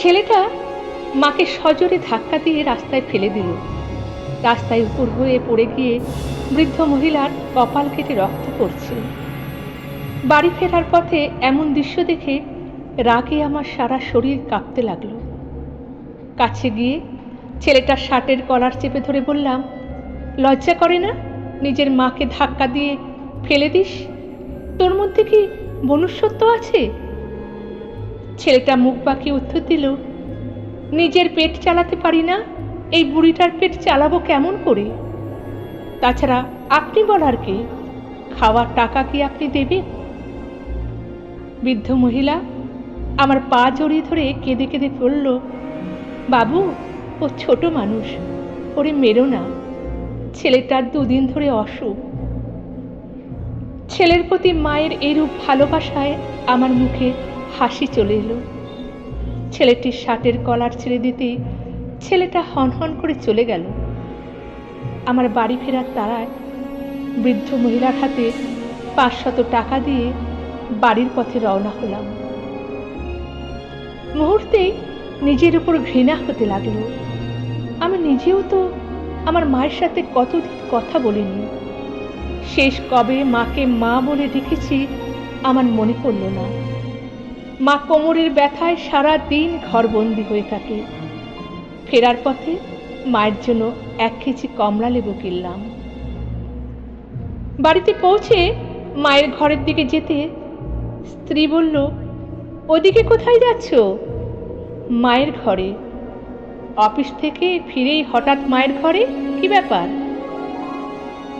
ছেলেটা মাকে সজোরে ধাক্কা দিয়ে রাস্তায় ফেলে দিল। রাস্তায় উপর হয়ে পড়ে গিয়ে বৃদ্ধ মহিলার কপাল কেটে রক্ত পড়ছে। বাড়ি ফেরার পথে এমন দৃশ্য দেখে রাগে আমার সারা শরীর কাঁপতে লাগল। কাছে গিয়ে ছেলেটার শার্টের কলার চেপে ধরে বললাম, লজ্জা করে না? নিজের মাকে ধাক্কা দিয়ে ফেলে দিস? তোর মধ্যে কি মনুষ্যত্ব আছে? ছেলেটা মুখ বাঁকিয়ে উত্তর দিল, নিজের পেট চালাতে পারি না, এই বুড়িটার পেট চালাবো কেমন করে? তাছাড়া আপনি বলার কে? খাওয়ার টাকা কি আপনি দেবেন? বৃদ্ধ মহিলা আমার পা জড়িয়ে ধরে কেঁদে কেঁদে পড়ল বাবু, ও ছোট মানুষ, ওরে মেরো না, ছেলেটার দুদিন ধরে অসুখ। ছেলের প্রতি মায়ের এরূপ ভালোবাসায় আমার মুখে হাসি চলে এলো। ছেলেটির শার্টের কলার ছেড়ে দিতে ছেলেটা হনহন করে চলে গেল। আমার বাড়ি ফেরার তারায় বৃদ্ধ মহিলার হাতে পাঁচশত টাকা দিয়ে বাড়ির পথে রওনা হলাম। মুহূর্তে নিজের উপর ঘৃণা হতে লাগল। আমি নিজেও তো আমার মায়ের সাথে কতদিন কথা বলিনি। শেষ কবে মাকে মা বলে ডেকেছি আমার মনে পড়ল না। মা কোমরের ব্যথায় সারা দিন ঘরবন্দি হয়ে থাকে। ফেরার পথে মায়ের জন্য এক কেজি কমলা লেবু কিনলাম। বাড়িতে পৌঁছে মায়ের ঘরের দিকে যেতে স্ত্রী বলল, ওদিকে কোথায় যাচ্ছ? মায়ের ঘরে। অফিস থেকে ফিরেই হঠাৎ মায়ের ঘরে? কি ব্যাপার?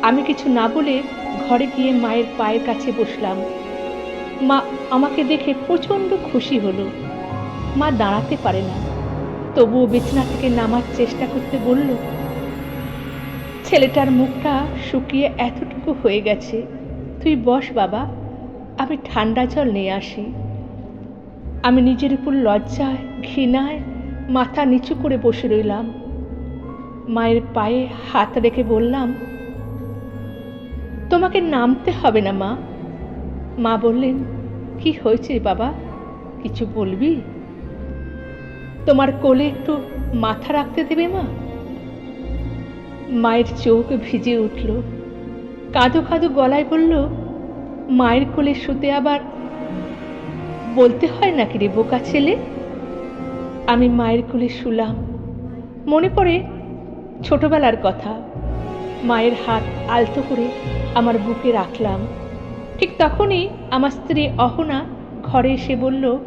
আমি কিছু না বলে ঘরে গিয়ে মায়ের পায়ের কাছে বসলাম। মা আমাকে দেখে প্রচণ্ড খুশি হলো। মা দাঁড়াতে পারে না। তবুও বিছানা থেকে নামার চেষ্টা করতে বলল, ছেলেটার মুখটা শুকিয়ে এতটুকু হয়ে গেছে। তুই বস বাবা, আমি ঠান্ডা জল নিয়ে আসি। আমি নিজের উপর লজ্জায়, ঘৃণায় মাথা নিচু করে বসে রইলাম। মায়ের পায়ে হাত রেখে বললাম, তোমাকে নামতে হবে না মা। মা বললেন, কি হয়েছে বাবা? কিছু বলবি? তোমার কোলে একটু মাথা রাখতে দেবে মা? মায়ের চোখ ভিজে উঠল। কাঁদো কাঁদো গলায় বলল, মায়ের কোলে শুতে আবার বলতে হয় নাকি রে বোকা ছেলে? আমি মায়ের কোলে শুলাম। মনে পড়ে ছোটবেলার কথা। মায়ের হাত আলতো করে আমার বুকে রাখলাম। ঠিক তখনই আমার স্ত্রী অহনা ঘরে এসে বলল,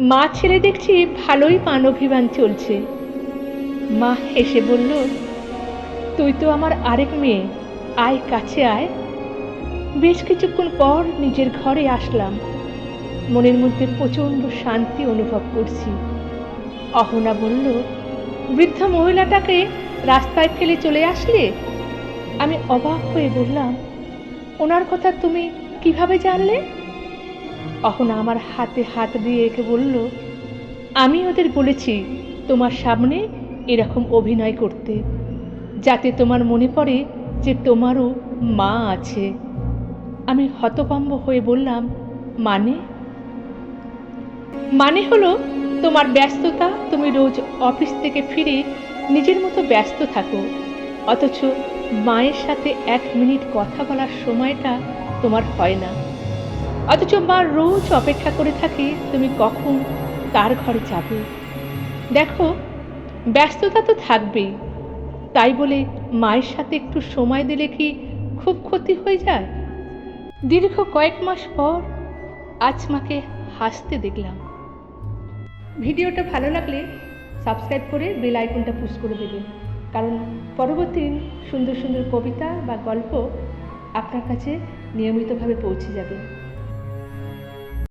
মা ছেলে দেখছি ভালোই মান অভিমান চলছে। মা হেসে বলল, তুই তো আমার আরেক মেয়ে, আয় কাছে আয়। বেশ কিছুক্ষণ পর নিজের ঘরে আসলাম। মনের মধ্যে প্রচণ্ড শান্তি অনুভব করছি। অহনা বলল, বৃদ্ধ মহিলাটাকে রাস্তায় ফেলে চলে আসলে? আমি অবাক হয়ে বললাম ওনার কথা তুমি কীভাবে জানলে? অহনা আমার হাতে হাত দিয়ে একে বলল, আমি ওদের বলেছি তোমার সামনে এরকম অভিনয় করতে, যাতে তোমার মনে পড়ে যে তোমারও মা আছে। আমি হতকম্ব হয়ে বললাম মানে? মানে হলো তোমার ব্যস্ততা, তুমি রোজ অফিস থেকে ফিরে নিজের মতো ব্যস্ত থাকো, অথচ মায়ের সাথে এক মিনিট কথা বলার সময়টা তোমার হয় না। অথচ মা রোজ অপেক্ষা করে থাকে তুমি কখন তার ঘরে যাবে। দেখো, ব্যস্ততা তো থাকবেই। তাই বলে মায়ের সাথে একটু সময় দিলে কি খুব ক্ষতি হয়ে যায়? দীর্ঘ কয়েক মাস পর আজ মাকে হাসতে দেখলাম। ভিডিওটা ভালো লাগলে সাবস্ক্রাইব করে বেল আইকনটা পুশ করে দেবেন কারণ পরবর্তী সুন্দর সুন্দর কবিতা বা গল্প আপনার কাছে নিয়মিতভাবে পৌঁছে যাবে।